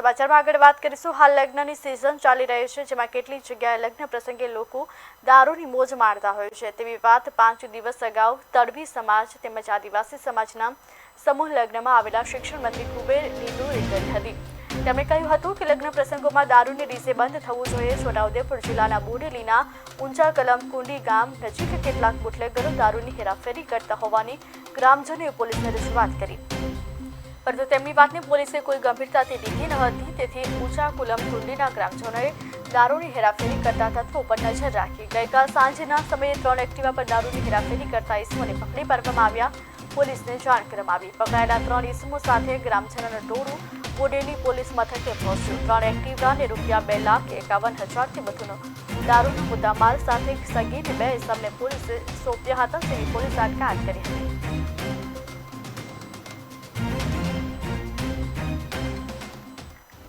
સમાચારમાં આગળ વાત કરીશું. હાલ લગ્નની સિઝન ચાલી રહી છે, જેમાં કેટલીક જગ્યાએ લગ્ન પ્રસંગે લોકો દારૂની મોજ મારતા હોય છે. તેવી વાત પાંચ દિવસ અગાઉ તડવી સમાજ તેમજ આદિવાસી સમાજના સમૂહ લગ્નમાં આવેલા શિક્ષણ મંત્રી કુબેર લીલુએ કરી હતી. તેમણે કહ્યું હતું કે લગ્ન પ્રસંગોમાં દારૂની ડીઝે બંધ થવું જોઈએ. છોટાઉદેપુર જિલ્લાના બોડેલીના ઊંચા કલમ કુંડી ગામ નજીક કેટલાક બુટલેગરો દારૂની હેરાફેરી કરતા હોવાની ગ્રામજનોએ પોલીસને રજૂઆત કરી. પરંતુ તેમની વાતને પોલીસે કોઈ ગંભીરતાથી લીધી ન હતી. તેથી ઊંચા કુલમ કુંડીના ગ્રામજનોએ દારૂની હેરાફેરી કરતા તત્વો પર નજર રાખી. ગઈકાલ સાંજના સમયે ત્રણ એક્ટિવા પર દારૂની હેરાફેરી કરતા ઇસમોને પકડી પાડવામાં આવ્યા. પોલીસને જાણ કરવામાં આવી. પકડાયેલા ત્રણ ઇસમો સાથે ગ્રામજનોનું ટોળું બોડેલી પોલીસ મથકે પહોંચ્યું. ત્રણ એક્ટિવાને રૂપિયા બે લાખ એકાવન હજારથી વધુનો દારૂનો મુદ્દામાલ સાથે સગીર બે ઇસમને પોલીસે સોંપ્યા હતા તેની પોલીસ અટકાયત કરી હતી.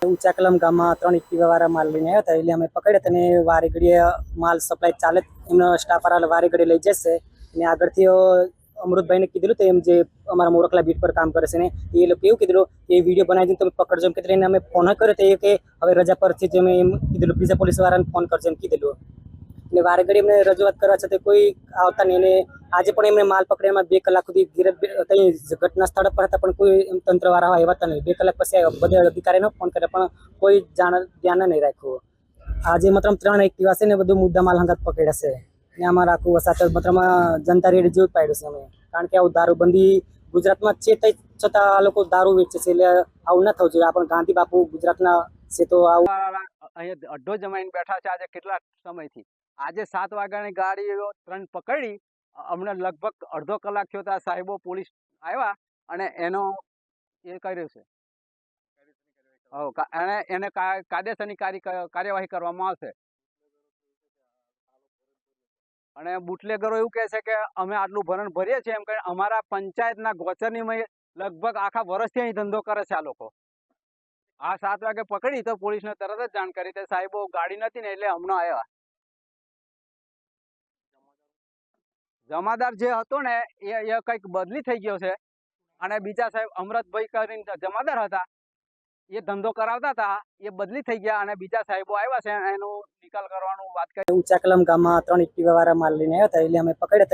ઊંચા કલમ ગામમાં ત્રણ એક્ટિવા વાળા માલ લઈને આવ્યા હતા. એટલે અમે પકડ્યા અને વારે માલ સપ્લાય ચાલે એમનો સ્ટાફ વાળા વારે લઈ જશે. અને આગળથી અમૃતભાઈને કીધેલું તો એમ જે અમારા મોરખલા બીટ પર કામ કરે છે ને, એ લોકો એવું કીધેલું કે વીડિયો બનાવી તમે પકડજો. એમ કીધું. એને અમે ફોન કર્યો તો એ કે, હવે રજા પરથી જ અમે એમ કીધેલું. બીજા પોલીસ વાળાને ફોન કરજો. એમ કીધેલું. એટલે વારે ઘડી એમને રજૂઆત કરવા છતાં કોઈ આવતા નહીં. અને આજે પણ એમને માલ પકડ્યામાં બે કલાક સુધી ગિરફ ત્યાં ઘટના સ્થળ પર હતા, પણ કોઈ એમ તંત્રવાળા આવ્યા નહીં. બે કલાક પછી બધા અધિકારીને ફોન કર્યા, પણ કોઈ જાણ, ધ્યાન નહીં રાખ્યું. આજે મતલબ ત્રણ એક્ટિવા છે ને બધું મુદ્દા માલ હંગાત પકડ્યા ને આમાં આખું વસાત મતલબ જનતા રેડી જેવું પાડ્યું છે અમે કારણ કે આવું દારૂબંધી ગુજરાતમાં છે તે છતાં આ લોકો દારૂ વેચે છે, એટલે આવું ન થવું જોઈએ. આપણે ગાંધી બાપુ ગુજરાતના છે તો આવું અહીંયા અડ્ડો જમાઈને બેઠા છે, આજે કેટલા સમયથી? આજે સાત વાગ્યાની ગાડીઓ ત્રણ પકડી. અમને લગભગ અડધો કલાક થયો ત્યાં સાહેબો પોલીસ આવ્યા અને એનો એ કર્યો છે. હવ, એને કાયદેસરની કાર્ય કાર્યવાહી કરવામાં આવશે. અને બુટલેગરો એવું કહે છે કે અમે આટલું ભરણ ભરીએ છીએ એમ કરીને અમારા પંચાયતના ગોચરની મય લગભગ આખા વર્ષથી અહીં ધંધો કરે છે આ લોકો. આ સાત વાગે પકડી તો પોલીસને તરત જ જાણ કરી. તે સાહેબો ગાડી નથી ને એટલે હમણાં આવ્યા. જમાદાર જે હતો ને, એ એ કંઈક બદલી થઈ ગયો છે. અને બીજા સાહેબ અમરતભાઈ કરીને જમાદાર હતા, એ ધંધો કરાવતા હતા, એ બદલી થઈ ગયા અને બીજા સાહેબો આવ્યા છે એનો નિકાલ કરવાનું વાત કરી. ઊંચાકલમ ગામમાં ત્રણ એક્ટિવા વાળા માલ લઈને આવ્યા હતા, એટલે અમે પકડ્યા